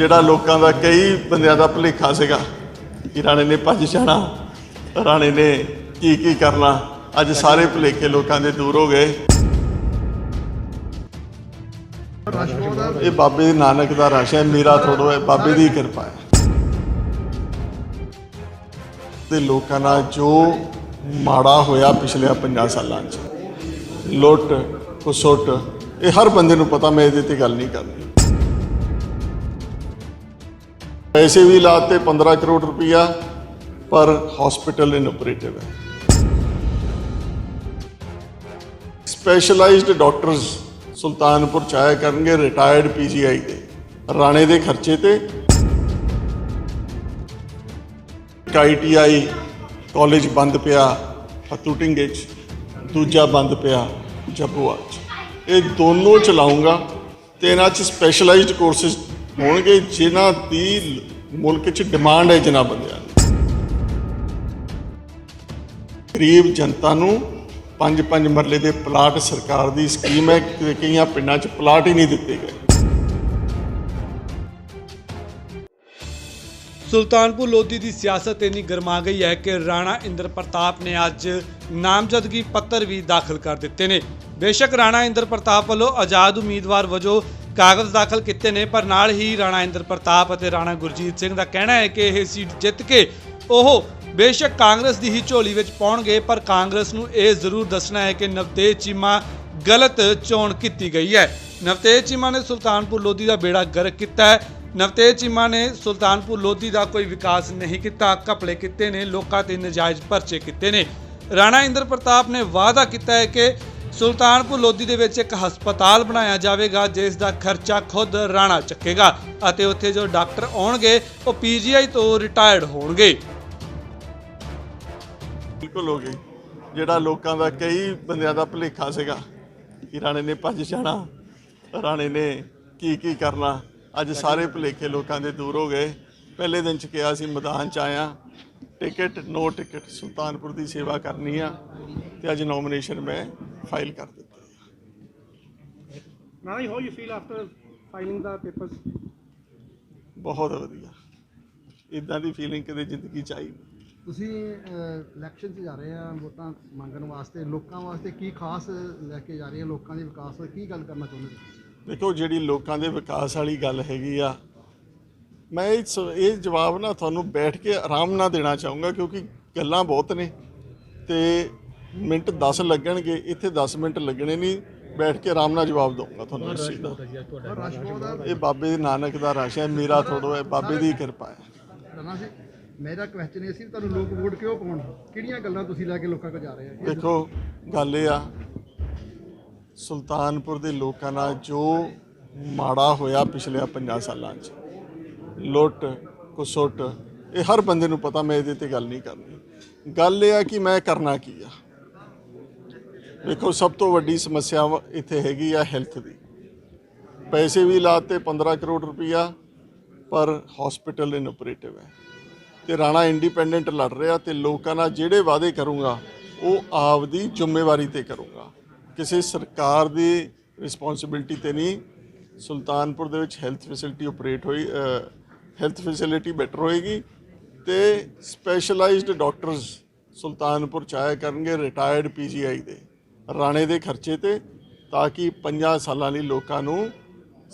ਜਿਹੜਾ ਲੋਕਾਂ ਦਾ ਕਈ ਬੰਦਿਆਂ ਦਾ ਭੁਲੇਖਾ ਸੀਗਾ ਕਿ ਰਾਣੇ ਨੇ ਭੱਜ ਜਾਣਾ, ਰਾਣੇ ਨੇ ਕੀ ਕੀ ਕਰਨਾ, ਅੱਜ ਸਾਰੇ ਭੁਲੇਖੇ ਲੋਕਾਂ ਦੇ ਦੂਰ ਹੋ ਗਏ। ਇਹ ਬਾਬੇ ਦੇ ਨਾਨਕ ਦਾ ਰਸ਼ ਹੈ, ਮੇਰਾ ਥੋੜੋ ਹੈ ਬਾਬੇ ਦੀ ਕਿਰਪਾ ਹੈ। ਤੇ ਲੋਕਾਂ ਨਾਲ ਜੋ ਮਾੜਾ ਹੋਇਆ ਪਿਛਲੇ 50 ਸਾਲਾਂ 'ਚ, ਲੁੱਟ ਖਸੁੱਟ ਇਹ ਹਰ ਬੰਦੇ ਨੂੰ ਪਤਾ, ਮੈਂ ਇਹਦੇ ਤੇ ਗੱਲ ਨਹੀਂ ਕਰਨੀ। ਪੈਸੇ ਵੀ ਲਾਤੇ 15 ਕਰੋੜ ਰੁਪਇਆ ਪਰ ਹਸਪੀਟਲ ਇਨਓਪਰੇਟਿਵ ਹੈ। ਸਪੈਸ਼ਲਾਈਜ਼ਡ ਡਾਕਟਰਸ ਸੁਲਤਾਨਪੁਰ ਚ ਆਇਆ ਕਰਨਗੇ ਰਿਟਾਇਰਡ ਪੀਜੀਆਈ ਦੇ, ਰਾਣੇ ਦੇ ਖਰਚੇ ਤੇ। ਆਈਟੀਆਈ ਕਾਲਜ ਬੰਦ ਪਿਆ ਫਤੂ 'ਚ ਦੂਜਾ ਬੰਦ ਪਿਆ ਜੱਬੂਆ 'ਚ। ਇਹ ਦੋਨੋਂ ਚਲਾਉਂਗਾ ਤੇ ਇਹਨਾਂ 'ਚ ਸਪੈਸ਼ਲਾਈਜ਼ਡ ਕੋਰਸਸ ਹੋਣਗੇ ਜਿਨ੍ਹਾਂ ਦੀ ਮੁਲਕ 'ਚ ਡਿਮਾਂਡ ਹੈ ਜਿਨ੍ਹਾਂ ਬੰਦਿਆਂ ਦੀ। ਗਰੀਬ ਜਨਤਾ ਨੂੰ ਪੰਜ ਪੰਜ ਮਰਲੇ ਦੇ ਪਲਾਟ ਸਰਕਾਰ ਦੀ ਸਕੀਮ ਹੈ ਕਈਆਂ ਪਿੰਡਾਂ 'ਚ ਪਲਾਟ ਹੀ ਨਹੀਂ ਦਿੱਤੇ ਗਏ। ਸੁਲਤਾਨਪੁਰ ਲੋਧੀ ਦੀ ਸਿਆਸਤ ਇੰਨੀ ਗਰਮਾ ਗਈ ਹੈ ਕਿ ਰਾਣਾ ਇੰਦਰ ਪ੍ਰਤਾਪ ਨੇ ਅੱਜ ਨਾਮਜ਼ਦਗੀ ਪੱਤਰ ਵੀ ਦਾਖਲ ਕਰ ਦਿੱਤੇ ਨੇ। ਬੇਸ਼ੱਕ ਰਾਣਾ ਇੰਦਰ ਪ੍ਰਤਾਪ ਵੱਲੋਂ ਆਜ਼ਾਦ ਉਮੀਦਵਾਰ ਵਜੋਂ ਕਾਗਜ਼ ਦਾਖਲ ਕੀਤੇ ਨੇ, ਪਰ ਨਾਲ ਹੀ ਰਾਣਾ ਇੰਦਰ ਪ੍ਰਤਾਪ ਅਤੇ ਰਾਣਾ ਗੁਰਜੀਤ ਸਿੰਘ ਦਾ ਕਹਿਣਾ ਹੈ ਕਿ ਇਹ ਸੀਟ ਜਿੱਤ ਕੇ ਉਹ ਬੇਸ਼ੱਕ ਕਾਂਗਰਸ ਦੀ ਹੀ ਝੋਲੀ ਵਿੱਚ ਪਾਉਣਗੇ, ਪਰ ਕਾਂਗਰਸ ਨੂੰ ਇਹ ਜ਼ਰੂਰ ਦੱਸਣਾ ਹੈ ਕਿ ਨਵਤੇਜ ਚੀਮਾ ਗਲਤ ਚੋਣ ਕੀਤੀ ਗਈ ਹੈ। ਨਵਤੇਜ ਚੀਮਾ ਨੇ ਸੁਲਤਾਨਪੁਰ ਲੋਧੀ ਦਾ ਬੇੜਾ ਗਰਕ ਕੀਤਾ ਹੈ। ਨਵਤੇਜ ਚੀਮਾ ਨੇ ਸੁਲਤਾਨਪੁਰ ਲੋਧੀ ਦਾ ਕੋਈ ਵਿਕਾਸ ਨਹੀਂ ਕੀਤਾ, ਘਪਲੇ ਕੀਤੇ ਨੇ, ਲੋਕਾਂ ਤੇ ਨਜਾਇਜ਼ ਪਰਚੇ ਕੀਤੇ ਨੇ। ਰਾਣਾ ਇੰਦਰ ਪ੍ਰਤਾਪ ਨੇ ਵਾਅਦਾ ਕੀਤਾ ਹੈ ਕਿ ਸੁਲਤਾਨਪੁਰ ਲੋਧੀ ਦੇ ਵਿੱਚ ਇੱਕ ਹਸਪਤਾਲ ਬਣਾਇਆ ਜਾਵੇਗਾ, ਜਿਸ ਦਾ ਖਰਚਾ ਖੁਦ ਰਾਣਾ ਚੱਕੇਗਾ ਅਤੇ ਉੱਥੇ ਜੋ ਡਾਕਟਰ ਆਉਣਗੇ, ਉਹ ਪੀਜੀਆਈ ਤੋਂ ਰਿਟਾਇਰਡ ਹੋਣਗੇ। ਬਿਲਕੁਲ ਹੋ ਗਈ। ਜਿਹੜਾ ਲੋਕਾਂ ਦਾ ਕਈ ਬੰਦਿਆਂ ਦਾ ਭੁਲੇਖਾ ਸੀਗਾ ਕਿ ਰਾਣੇ ਨੇ ਭੱਜ ਜਾਣਾ, ਰਾਣੇ ਨੇ ਕੀ ਕੀ ਕਰਨਾ। ਅੱਜ ਸਾਰੇ ਭੁਲੇਖੇ ਲੋਕਾਂ ਦੇ ਦੂਰ ਹੋ ਗਏ। ਪਹਿਲੇ ਦਿਨ ਚ ਕਿਹਾ ਸੀ ਮੈਦਾਨ ਚ ਆਇਆ। ਟਿਕਟ ਨੋ ਟਿਕਟ ਸੁਲਤਾਨਪੁਰ ਦੀ ਸੇਵਾ ਕਰਨੀ ਆ ਤੇ ਅੱਜ ਨੋਮੀਨੇਸ਼ਨ ਮੈਂ ਫਾਈਲ ਕਰ ਦਿੱਤੀ Now, how you feel after filing the papers? ਬਹੁਤ ਵਧੀਆ। ਇਦਾਂ ਦੀ ਫੀਲਿੰਗ ਕਦੇ ਜ਼ਿੰਦਗੀ ਚ ਆਈ। ਤੁਸੀਂ ਇਲੈਕਸ਼ਨ 'ਚ ਜਾ ਰਹੇ ਆ ਵੋਟਾਂ ਮੰਗਣ ਵਾਸਤੇ ਲੋਕਾਂ ਵਾਸਤੇ ਕੀ ਖਾਸ ਲੈ ਕੇ ਜਾ ਰਹੇ ਆ ਲੋਕਾਂ ਦੇ ਵਿਕਾਸ ਵਾਸਤੇ ਕੀ ਗੱਲ ਕਰਨਾ ਚਾਹੁੰਦੇ ਤੁਸੀਂ ਦੇਖੋ ਜਿਹੜੀ ਲੋਕਾਂ ਦੇ ਵਿਕਾਸ ਵਾਲੀ ਗੱਲ ਹੈਗੀ ਆ ਮੈਂ ਇਹ ਸ- ਇਹ ਜਵਾਬ ਨਾ ਤੁਹਾਨੂੰ ਬੈਠ ਕੇ ਆਰਾਮ ਨਾਲ ਦੇਣਾ ਚਾਹੂੰਗਾ ਕਿਉਂਕਿ ਗੱਲਾਂ ਬਹੁਤ ਨੇ। ਤੇ ਮਿੰਟ 10 ਲੱਗਣਗੇ ਇੱਥੇ 10 ਮਿੰਟ ਲੱਗਣੇ ਨਹੀਂ ਬੈਠ ਕੇ ਆਰਾਮ ਨਾਲ ਜਵਾਬ ਦਊਂਗਾ ਤੁਹਾਨੂੰ ਇਸ ਚੀਜ਼ ਦਾ। ਇਹ ਬਾਬੇ ਦੇ ਨਾਨਕ ਦਾ ਰਸ਼ ਹੈ ਮੇਰਾ ਥੋੜੋ ਹੈ ਬਾਬੇ ਦੀ ਕਿਰਪਾ ਹੈ। ਰਣਾ ਮੇਰਾ ਕੁਐਸਚਨ ਇਹ ਸੀ ਵੀ ਤੁਹਾਨੂੰ ਲੋਕ ਵੋਟ ਕਿਉਂ ਪਾਉਣ? ਕਿਹੜੀਆਂ ਗੱਲਾਂ ਤੁਸੀਂ ਲੈ ਕੇ ਲੋਕਾਂ ਕੋਲ ਜਾ ਰਹੇ ਇਹ ਦੇਖੋ ਗੱਲ ਇਹ ਆ ਸੁਲਤਾਨਪੁਰ ਦੇ ਲੋਕਾਂ ਨਾਲ ਜੋ ਮਾੜਾ ਹੋਇਆ ਪਿਛਲੇ 50 ਸਾਲਾਂ 'ਚ, ਲੁੱਟ ਖਸੁੱਟ ਇਹ ਹਰ ਬੰਦੇ ਨੂੰ ਪਤਾ, ਮੈਂ ਇਹਦੇ ਤੇ ਗੱਲ ਨਹੀਂ ਕਰਨੀ। ਗੱਲ ਇਹ ਆ ਕਿ ਮੈਂ ਕਰਨਾ ਕੀ ਆ? ਵੇਖੋ ਸਭ ਤੋਂ ਵੱਡੀ ਸਮੱਸਿਆ ਵਾ- ਇੱਥੇ ਹੈਗੀ ਆ ਹੈਲਥ ਦੀ। ਪੈਸੇ ਵੀ ਲਾਤੇ 15 ਕਰੋੜ ਰੁਪਇਆ ਪਰ ਹਸਪੀਟਲ ਇਨਓਪਰੇਟਿਵ ਹੈ। ਤੇ ਰਾਣਾ ਇੰਡੀਪੈਂਡੈਂਟ ਲੜ ਰਿਹਾ ਤੇ ਲੋਕਾਂ ਨਾਲ ਜਿਹੜੇ ਵਾਅਦੇ ਕਰੂੰਗਾ, ਉਹ ਆਪਦੀ ਜ਼ਿੰਮੇਵਾਰੀ ਤੇ ਕਰੂੰਗਾ। ਕਿਸੇ ਸਰਕਾਰ ਦੀ ਰਿਸਪੌਂਸਿਬਿਲਟੀ ਤੇ ਨਹੀਂ ਸੁਲਤਾਨਪੁਰ ਦੇ ਵਿੱਚ ਹੈਲਥ ਫੈਸਿਲਿਟੀ ਆਪਰੇਟ ਹੋਈ ਹੈਲਥ ਫੈਸਿਲਿਟੀ ਬੈਟਰ ਹੋਏਗੀ ਤੇ ਸਪੈਸ਼ਲਾਈਜ਼ਡ ਡਾਕਟਰਸ ਸੁਲਤਾਨਪੁਰ ਚ ਆਇਆ ਕਰਨਗੇ ਰਿਟਾਇਰਡ ਪੀਜੀਆਈ ਦੇ ਰਾਣੇ ਦੇ ਖਰਚੇ ਤੇ ਤਾਂ ਕਿ 50 ਸਾਲਾਂ ਲਈ ਲੋਕਾਂ ਨੂੰ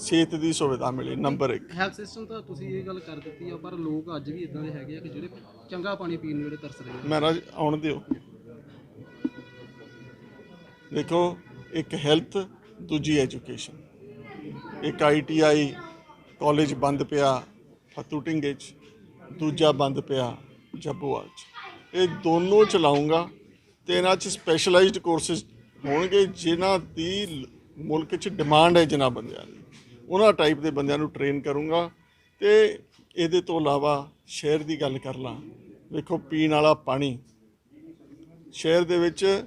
ਸਿਹਤ ਦੀ ਸੁਵਿਧਾ ਮਿਲੇ ਨੰਬਰ 1 ਹੈਲਥ ਸਿਸਟਮ ਤਾਂ ਤੁਸੀਂ ਇਹ ਗੱਲ ਕਰ ਦਿੱਤੀ ਆ ਪਰ ਲੋਕ ਅੱਜ ਵੀ ਇਦਾਂ ਦੇ ਹੈਗੇ ਆ ਕਿ ਜਿਹੜੇ ਚੰਗਾ ਪਾਣੀ ਪੀਣ ਨੂੰ ਜਿਹੜੇ ਤਰਸ ਰਹੇ ਆ। ਮਹਾਰਾਜ ਆਉਣ ਦਿਓ। ਦੇਖੋ, ਇੱਕ ਹੈਲਥ ਦੂਜੀ ਐਜੂਕੇਸ਼ਨ ਇੱਕ ਆਈਟੀਆਈ ਕਾਲਜ ਬੰਦ ਪਿਆ ਫਤੂ ਢਿੰਗੇ 'ਚ ਦੂਜਾ ਬੰਦ ਪਿਆ ਜੱਬੂਵਾਲ 'ਚ। ਇਹ ਦੋਨੋਂ ਚਲਾਉਂਗਾ ਤੇ ਇਹਨਾਂ 'ਚ ਸਪੈਸ਼ਲਾਈਜ਼ਡ ਕੋਰਸਸ ਹੋਣਗੇ, ਜਿਨ੍ਹਾਂ ਦੀ ਮੁਲਕ 'ਚ ਡਿਮਾਂਡ ਹੈ ਜਿਨ੍ਹਾਂ ਬੰਦਿਆਂ ਦੀ। ਉਹਨਾਂ ਟਾਈਪ ਦੇ ਬੰਦਿਆਂ ਨੂੰ ਟ੍ਰੇਨ ਕਰੂੰਗਾ ਤੇ ਇਹਦੇ ਤੋਂ ਇਲਾਵਾ ਸ਼ਹਿਰ ਦੀ ਗੱਲ ਕਰ ਲਾਂ। ਵੇਖੋ ਪੀਣ ਵਾਲਾ ਪਾਣੀ। ਸ਼ਹਿਰ ਦੇ ਵਿੱਚ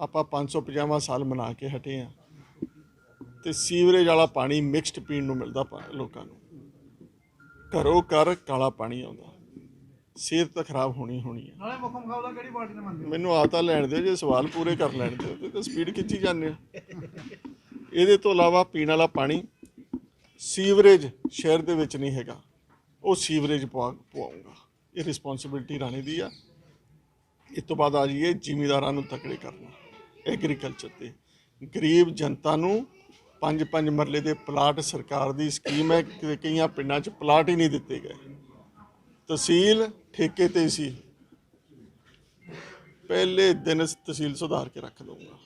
ਆਪਾਂ 550 ਸਾਲ ਮਨਾ ਕੇ ਹਟੇ ਆ। ਤੇ ਸੀਵਰੇਜ ਵਾਲਾ ਪਾਣੀ ਮਿਕਸਡ ਪੀਣ ਨੂੰ ਮਿਲਦਾ ਲੋਕਾਂ ਨੂੰ। ਘਰੋਂ ਘਰ ਕਾਲਾ ਪਾਣੀ ਆਉਂਦਾ। ਸਿਹਤ ਤਾਂ ਖਰਾਬ ਹੋਣੀ ਹੋਣੀ ਹੈ ਨਾਲੇ ਮੁੱਖ ਮੁਕਾਬਲਾ ਕਿਹੜੀ ਪਾਰਟੀ ਨਾਲ ਮੰਨਦੇ ਮੈਨੂੰ ਆਤਾ ਲੈਣ ਦਿਓ ਜੇ ਸਵਾਲ ਪੂਰੇ ਕਰ ਲੈਣ ਦਿਓ ਤੇ ਸਪੀਡ ਖਿੱਚੀ ਜਾਂਦੇ ਆ। ਇਹਦੇ ਤੋਂ ਇਲਾਵਾ ਪੀਣ ਵਾਲਾ ਪਾਣੀ ਸੀਵਰੇਜ ਸ਼ਹਿਰ ਦੇ ਵਿੱਚ ਨਹੀਂ ਹੈਗਾ। ਉਹ ਸੀਵਰੇਜ ਪਵਾ ਪਵਾਉਂਗਾ। ਇਹ ਰਿਸਪੌਂਸਿਬਿਲਟੀ ਰਾਣੇ ਦੀ ਆ। ਇਸ ਤੋਂ ਬਾਅਦ ਆ ਜਾਈਏ ਜ਼ਿਮੀਦਾਰਾਂ ਨੂੰ ਤਕੜੇ ਕਰਨਾ। ਐਗਰੀਕਲਚਰ ਤੇ। ਗਰੀਬ ਜਨਤਾ ਨੂੰ ਪੰਜ ਪੰਜ ਮਰਲੇ ਦੇ ਪਲਾਟ ਸਰਕਾਰ ਦੀ ਸਕੀਮ ਹੈ ਕਿ ਕਈਆਂ ਪਿੰਡਾਂ 'ਚ ਪਲਾਟ ਹੀ ਨਹੀਂ ਦਿੱਤੇ ਗਏ। ਤਹਿਸੀਲ ਠੇਕੇ ਤੇ ਸੀ। ਪਹਿਲੇ ਦਿਨ ਤਹਿਸੀਲ ਸੁਧਾਰ ਕੇ ਰੱਖ ਦਊਂਗਾ।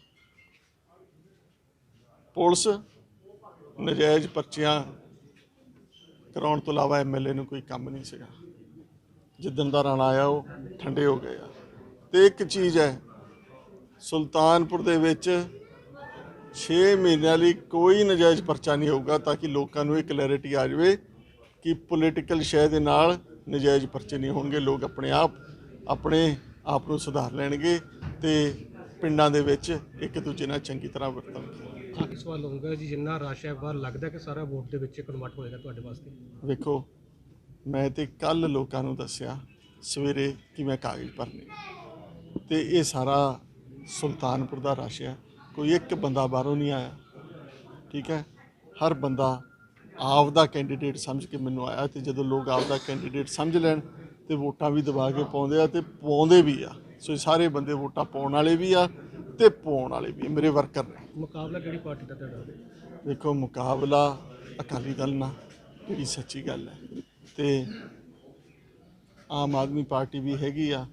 ਪੁਲਿਸ ਨਜਾਇਜ਼ ਪਰਚੀਆਂ ਕਰਾਉਣ ਤੋਂ ਇਲਾਵਾ ਐਮਐਲਏ ਨੂੰ ਕੋਈ ਕੰਮ ਨਹੀਂ ਸੀਗਾ। ਜਿੱਦਣ ਦਾ ਰਾਣਾ ਆਇਆ ਉਹ ਠੰਡੇ ਹੋ ਗਏ ਆ। ਤੇ ਇੱਕ ਚੀਜ਼ ਹੈ ਸੁਲਤਾਨਪੁਰ ਦੇ ਵਿੱਚ 6 ਮਹੀਨਿਆਂ ਲਈ ਕੋਈ ਨਜਾਇਜ਼ ਪਰਚਾ ਨਹੀਂ ਹੋਊਗਾ ਤਾਂ ਕਿ ਲੋਕਾਂ ਨੂੰ ਇਹ ਕਲੈਰਿਟੀ ਆ ਜਾਵੇ ਕਿ ਪੋਲੀਟੀਕਲ ਸ਼ੈ ਦੇ ਨਾਲ ਨਜਾਇਜ਼ ਪਰਚੇ ਨਹੀਂ ਹੋਣਗੇ। ਲੋਕ ਆਪਣੇ ਆਪ ਆਪਣੇ ਆਪ ਨੂੰ ਸੁਧਾਰ ਲੈਣਗੇ ਤੇ ਪਿੰਡਾਂ ਦੇ ਵਿੱਚ ਇੱਕ ਦੂਜੇ ਨਾਲ ਚੰਗੀ ਤਰ੍ਹਾਂ ਵਰਤਣਗੇ। ਆਖਰੀ ਸਵਾਲ ਹੋਊਗਾ ਜੀ ਜਿੰਨਾ ਰਸ਼ ਹੈ ਬਾਹਰ ਲੱਗਦਾ ਕਿ ਸਾਰਾ ਵੋਟ ਦੇ ਵਿੱਚ ਕਨਵਰਟ ਹੋਏਗਾ ਤੁਹਾਡੇ ਵਾਸਤੇ? ਵੇਖੋ ਮੈਂ ਤੇ ਕੱਲ ਲੋਕਾਂ ਨੂੰ ਦੱਸਿਆ ਸਵੇਰੇ ਕਿ ਮੈਂ ਕਾਗਜ਼ ਭਰਨੇ। ਤੇ ਇਹ ਸਾਰਾ ਸੁਲਤਾਨਪੁਰ ਦਾ ਰਸ਼ ਹੈ। ਕੋਈ ਇੱਕ ਬੰਦਾ ਬਾਹਰੋਂ ਨਹੀਂ ਆਇਆ। ਠੀਕ ਹੈ? ਹਰ ਬੰਦਾ ਆਪ ਦਾ ਕੈਂਡੀਡੇਟ ਸਮਝ ਕੇ ਮੈਨੂੰ ਆਇਆ ਤੇ ਜਦੋਂ ਲੋਕ ਆਪ ਦਾ ਕੈਂਡੀਡੇਟ ਸਮਝ ਲੈਣ ਤੇ ਵੋਟਾਂ ਵੀ ਦਬਾ ਕੇ ਪਾਉਂਦੇ ਆ ਤੇ ਪਾਉਂਦੇ ਵੀ ਆ। ਸੋ ਇਹ ਸਾਰੇ ਬੰਦੇ ਵੋਟਾਂ ਪਾਉਣ ਵਾਲੇ ਵੀ ਆ ਤੇ ਪਾਉਣ ਵਾਲੇ ਵੀ ਮੇਰੇ ਵਰਕਰ ਨੇ। ਮੁਕਾਬਲਾ ਕਿਹੜੀ ਪਾਰਟੀ ਦਾ ਤੁਹਾਡਾ? ਦੇਖੋ ਮੁਕਾਬਲਾ ਅਕਾਲੀ ਦਲ ਨਾਲ ਜਿਹੜੀ ਸੱਚੀ ਗੱਲ ਹੈ। ਤੇ ਆਮ ਆਦਮੀ ਪਾਰਟੀ ਵੀ ਹੈਗੀ ਆ।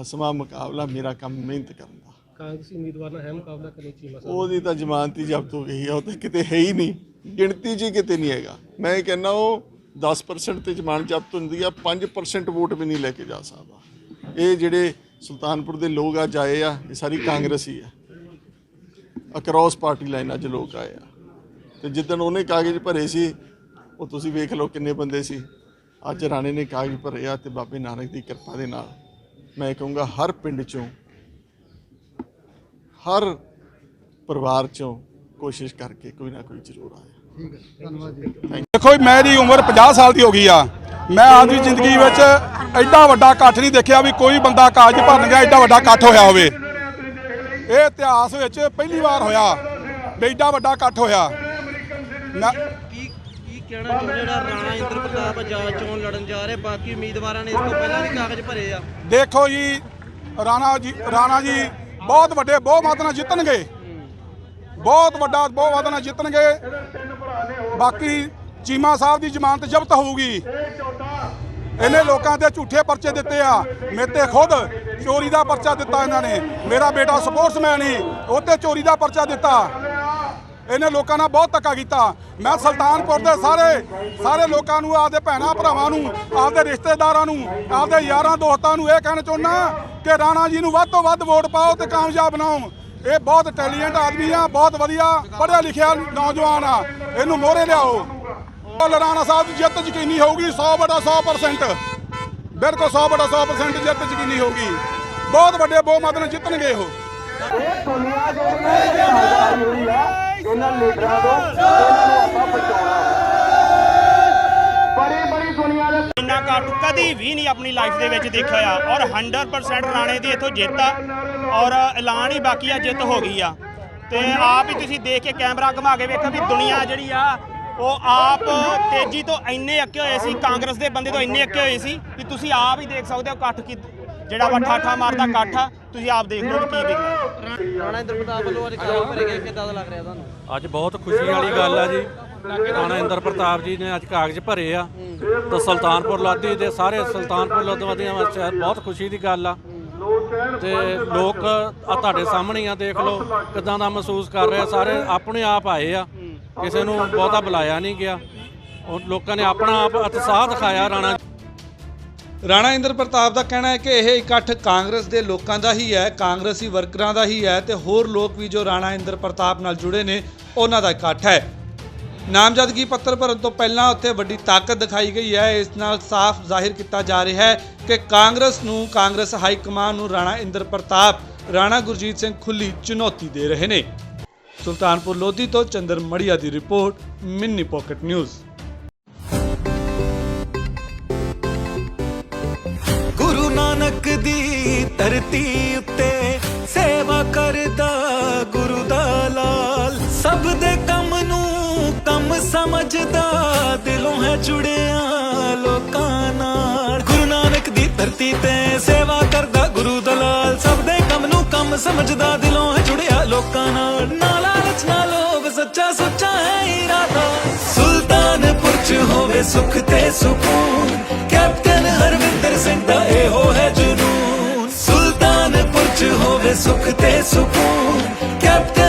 ਫਸਵਾ ਮੁਕਾਬਲਾ ਮੇਰਾ ਕੰਮ ਮਿਹਨਤ ਕਰਨ ਦਾ। ਕਾਂਗਰਸੀ ਉਮੀਦਵਾਰ ਨਾਲ ਹੈ ਮੁਕਾਬਲਾ ਕਰਨੀ ਚੀਮਾ ਸਾਹਿਬ ਉਹਦੀ ਤਾਂ ਜ਼ਮਾਨਤ ਜ਼ਬਤ ਹੋ ਗਈ ਆ ਉਹ ਤਾਂ ਕਿਤੇ ਹੈ ਹੀ ਨਹੀਂ। ਗਿਣਤੀ 'ਚ ਹੀ ਕਿਤੇ ਨਹੀਂ ਹੈਗਾ। ਮੈਂ ਕਹਿੰਦਾ ਉਹ 10% ਤੇ ਜ਼ਮਾਨਤ ਜ਼ਬਤ ਹੁੰਦੀ ਆ 5% ਵੋਟ ਵੀ ਨਹੀਂ ਲੈ ਕੇ ਜਾ ਸਕਦਾ। ਇਹ ਜਿਹੜੇ ਸੁਲਤਾਨਪੁਰ ਦੇ ਲੋਕ ਆ ਜਾਏ ਆ ਇਹ ਸਾਰੀ ਕਾਂਗਰਸੀ ਆ। ਅਕ੍ਰੋਸ ਪਾਰਟੀ ਲਾਈਨ ਅੱਜ ਲੋਕ ਆਏ ਆ। ਤੇ ਜਿੱਦਣ ਉਹਨੇ ਕਾਗਜ਼ ਭਰੇ ਸੀ ਉਹ ਤੁਸੀਂ ਵੇਖ ਲਓ ਕਿੰਨੇ ਬੰਦੇ ਸੀ। ਅੱਜ ਰਾਣੇ ਨੇ ਕਾਗਜ਼ ਭਰੇ ਆ ਤੇ ਬਾਬੇ ਨਾਨਕ ਦੀ ਕਿਰਪਾ ਦੇ ਨਾਲ। ਮੈਂ ਕਹੂੰਗਾ ਹਰ ਪਿੰਡ ਚੋਂ ਹਰ ਪਰਿਵਾਰ ਚੋਂ ਕੋਸ਼ਿਸ਼ ਕਰਕੇ ਕੋਈ ਨਾ ਕੋਈ ਜ਼ਰੂਰ ਆਏ ਠੀਕ ਹੈ ਧੰਨਵਾਦ ਜੀ। ਦੇਖੋ ਮੇਰੀ ਉਮਰ 50 ਸਾਲ ਦੀ ਹੋ ਗਈ ਆ। ਮੈਂ ਆਪਦੀ ਜ਼ਿੰਦਗੀ ਵਿੱਚ ਐਡਾ ਵੱਡਾ ਇਕੱਠ ਨਹੀਂ ਦੇਖਿਆ ਵੀ ਕੋਈ ਬੰਦਾ ਕਾਗਜ਼ ਭਰਨ ਗਿਆ ਐਡਾ ਵੱਡਾ ਇਕੱਠ ਹੋਇਆ ਹੋਵੇ। ਇਹ ਇਤਿਹਾਸ ਵਿੱਚ ਪਹਿਲੀ ਵਾਰ ਹੋਇਆ ਵੀ ਐਡਾ ਵੱਡਾ ਇਕੱਠ ਹੋਇਆ। ਕਹਿਣਾ ਚਾਹੁੰਦੇ ਜਿਹੜਾ ਰਾਣਾ ਇੰਦਰ ਪ੍ਰਤਾਪ ਆਜ਼ਾਦ ਚੋਣ ਲੜਨ ਜਾ ਰਹੇ ਬਾਕੀ ਉਮੀਦਵਾਰਾਂ ਨੇ ਇਸ ਤੋਂ ਪਹਿਲਾਂ ਵੀ ਕਾਗਜ਼ ਭਰੇ ਆ। ਦੇਖੋ ਜੀ ਰਾਣਾ ਜੀ ਰਾਣਾ ਜੀ ਬਹੁਤ ਵੱਡੇ ਬਹੁਮਤ ਨਾਲ ਜਿੱਤਣਗੇ। ਬਹੁਤ ਵੱਡਾ ਬਹੁਮਤ ਨਾਲ ਜਿੱਤਣਗੇ। ਬਾਕੀ ਚੀਮਾ ਸਾਹਿਬ ਦੀ ਜ਼ਮਾਨਤ ਜ਼ਬਤ ਹੋਊਗੀ। ਇਹਨੇ ਲੋਕਾਂ ਦੇ ਝੂਠੇ ਪਰਚੇ ਦਿੱਤੇ ਆ। ਮੇਰੇ ਤੇ ਖੁਦ ਚੋਰੀ ਦਾ ਪਰਚਾ ਦਿੱਤਾ ਇਹਨਾਂ ਨੇ। ਮੇਰਾ ਬੇਟਾ ਸਪੋਰਟਸਮੈਨ ਹੀ ਉਹ ਤੇ ਚੋਰੀ ਦਾ ਪਰਚਾ ਦਿੱਤਾ। ਇਹਨੇ ਲੋਕਾਂ ਨਾਲ ਬਹੁਤ ਧੱਕਾ ਕੀਤਾ। ਮੈਂ ਸੁਲਤਾਨਪੁਰ ਦੇ ਸਾਰੇ ਸਾਰੇ ਲੋਕਾਂ ਨੂੰ, ਆਪਦੇ ਭੈਣਾਂ, ਭਰਾਵਾਂ ਨੂੰ, ਆਪਦੇ ਰਿਸ਼ਤੇਦਾਰਾਂ ਨੂੰ, ਆਪਦੇ ਯਾਰਾਂ, ਦੋਸਤਾਂ ਨੂੰ ਇਹ ਕਹਿਣਾ ਚਾਹੁੰਦਾ ਕਿ ਰਾਣਾ ਜੀ ਨੂੰ ਵੱਧ ਤੋਂ ਵੱਧ ਵੋਟ ਪਾਓ ਤੇ ਕਾਮਯਾਬ ਬਣਾਓ। ਇਹ ਬਹੁਤ ਇੰਟੈਲੀਜੈਂਟ ਆਦਮੀ ਆ, ਬਹੁਤ ਵਧੀਆ ਪੜ੍ਹਿਆ ਲਿਖਿਆ ਨੌਜਵਾਨ ਆ। ਇਹਨੂੰ ਮੋਹਰੇ ਲਿਆਓ। ਉਹ ਰਾਣਾ ਸਾਹਿਬ ਦੀ ਜਿੱਤ ਯਕੀਨੀ ਹੋਊਗੀ 100 ਬਟਾ 100% ਬਿਲਕੁਲ 100 ਬਟਾ 100% ਜਿੱਤ ਯਕੀਨੀ ਹੋਊਗੀ। ਬਹੁਤ ਵੱਡੇ ਬਹੁਮਤ ਨਾਲ ਜਿੱਤਣਗੇ ਉਹ। ਇੰਨਾ ਘੱਟ ਕਦੀ ਵੀ ਨਹੀਂ ਆਪਣੀ ਲਾਈਫ ਦੇ ਵਿੱਚ ਦੇਖਿਆ ਆ। ਔਰ 100% ਰਾਣੇ ਦੀ ਇੱਥੋਂ ਜਿੱਤ ਆ ਔਰ ਐਲਾਨ ਹੀ ਬਾਕੀ ਆ, ਜਿੱਤ ਹੋ ਗਈ ਆ। ਤੇ ਆਪ ਹੀ ਤੁਸੀਂ ਦੇਖ ਕੇ ਕੈਮਰਾ ਘੁਮਾ ਕੇ ਵੇਖੋ ਵੀ ਦੁਨੀਆ ਜਿਹੜੀ ਆ, ਉਹ ਆਪ ਤੇਜ਼ੀ ਤੋਂ ਇੰਨੇ ਅੱਕੇ ਹੋਏ ਸੀ, ਕਾਂਗਰਸ ਦੇ ਬੰਦੇ ਤੋਂ ਇੰਨੇ ਅੱਕੇ ਹੋਏ ਸੀ ਵੀ ਤੁਸੀਂ ਆਪ ਹੀ ਦੇਖ ਸਕਦੇ ਹੋ ਇਕੱਠ ਕੀ ਜਿਹੜਾ ਵਾ ਠਾਠਾ ਮਾਰਦਾ ਇਕੱਠ ਆ ਤੁਸੀਂ ਆਪ ਦੇਖ ਲਓ ਕੀ ਵਿਕਦਾ ਰਾਣਾ ਵੱਲੋਂ ਅੱਜ ਕਾਗਜ਼ ਭਰੇ ਗਏ ਕਿੱਦਾਂ ਦਾ ਲੱਗ ਰਿਹਾ ਤੁਹਾਨੂੰ? ਅੱਜ ਬਹੁਤ ਖੁਸ਼ੀ ਵਾਲੀ ਗੱਲ ਆ ਜੀ। ਰਾਣਾ ਇੰਦਰ ਪ੍ਰਤਾਪ ਜੀ ਨੇ ਅੱਜ ਕਾਗਜ਼ ਭਰੇ ਆ। ਤਾਂ ਸੁਲਤਾਨਪੁਰ ਲੋਧੀ ਦੇ ਸਾਰੇ ਸੁਲਤਾਨਪੁਰ ਲੋਧੀਆਂ ਵਾਸਤੇ ਬਹੁਤ ਖੁਸ਼ੀ ਦੀ ਗੱਲ ਆ। ਤੇ ਲੋਕ ਆ ਤੁਹਾਡੇ ਸਾਹਮਣੇ ਆ ਦੇਖ ਲਓ ਕਿਦਾਂ ਦਾ ਮਹਿਸੂਸ ਕਰ ਰਹੇ ਆ। ਸਾਰੇ ਆਪਣੇ ਆਪ ਆਏ ਆ ਕਿਸੇ ਨੂੰ ਬਹੁਤਾ ਬੁਲਾਇਆ ਨਹੀਂ ਗਿਆ। ਉਹ ਲੋਕਾਂ ਨੇ ਆਪਣਾ ਆਪ ਉਤਸ਼ਾਹ ਦਿਖਾਇਆ ਰਾਣਾ ਰਾਣਾ ਇੰਦਰ ਪ੍ਰਤਾਪ ਦਾ ਕਹਿਣਾ ਹੈ ਕਿ ਇਹ ਇਕੱਠ ਕਾਂਗਰਸ ਦੇ ਲੋਕਾਂ ਦਾ ਹੀ ਹੈ, ਕਾਂਗਰਸੀ ਵਰਕਰਾਂ ਦਾ ਹੀ ਹੈ ਤੇ ਹੋਰ ਲੋਕ ਵੀ ਜੋ ਰਾਣਾ ਇੰਦਰ ਪ੍ਰਤਾਪ ਨਾਲ ਜੁੜੇ ਨੇ, ਉਹਨਾਂ ਦਾ ਇਕੱਠ ਹੈ। ਨਾਮਜ਼ਦਗੀ ਪੱਤਰ ਭਰਨ ਤੋਂ ਪਹਿਲਾਂ ਉੱਥੇ ਵੱਡੀ ਤਾਕਤ ਦਿਖਾਈ ਗਈ ਹੈ। ਇਸ ਨਾਲ ਸਾਫ਼ ਜ਼ਾਹਿਰ ਕੀਤਾ ਜਾ ਰਿਹਾ ਹੈ ਕਿ ਕਾਂਗਰਸ ਨੂੰ, ਕਾਂਗਰਸ ਹਾਈ ਕਮਾਨ ਨੂੰ ਰਾਣਾ ਇੰਦਰ ਪ੍ਰਤਾਪ, ਰਾਣਾ ਗੁਰਜੀਤ ਸਿੰਘ ਖੁੱਲੀ ਚੁਣੌਤੀ ਦੇ ਰਹੇ ਨੇ। ਸੁਲਤਾਨਪੁਰ ਲੋਧੀ ਤੋਂ ਚੰਦਰ ਮੜੀਆ ਦੀ ਰਿਪੋਰਟ, ਮਿੰਨੀ ਪਾਕਟ ਨਿਊਜ਼। ਧਰਤੀ ਉੱਤੇ ਸੇਵਾ ਕਰਦਾ ਗੁਰੂ ਦਾ ਲਾਲ। ਸਭ ਦੇ ਕੰਮ ਨੂੰ ਕੰਮ ਸਮਝਦਾ ਹੈ ਜੁੜਿਆ ਲੋਕਾਂ ਨਾਲ। ਗੁਰੂ ਨਾਨਕ ਦੀ ਧਰਤੀ ਤੇ ਸੇਵਾ ਕਰਦਾ ਗੁਰੂ ਦਲਾਲ ਸਭ ਦੇ ਕੰਮ ਨੂੰ ਕੰਮ ਸਮਝਦਾ, ਦਿਲੋਂ ਹੈ ਜੁੜਿਆ ਲੋਕਾਂ ਨਾਲ। ਨਾ ਲਾਲਚ ਲੋਭ ਸੱਚਾ ਸੁੱਚਾ ਹੈ ਇਰਾਦਾ। ਸੁਲਤਾਨਪੁਰ ਚ ਹੋਵੇ ਸੁਖ ਤੇ ਸਕੂਨ। सुख ते सुकून कैप्टन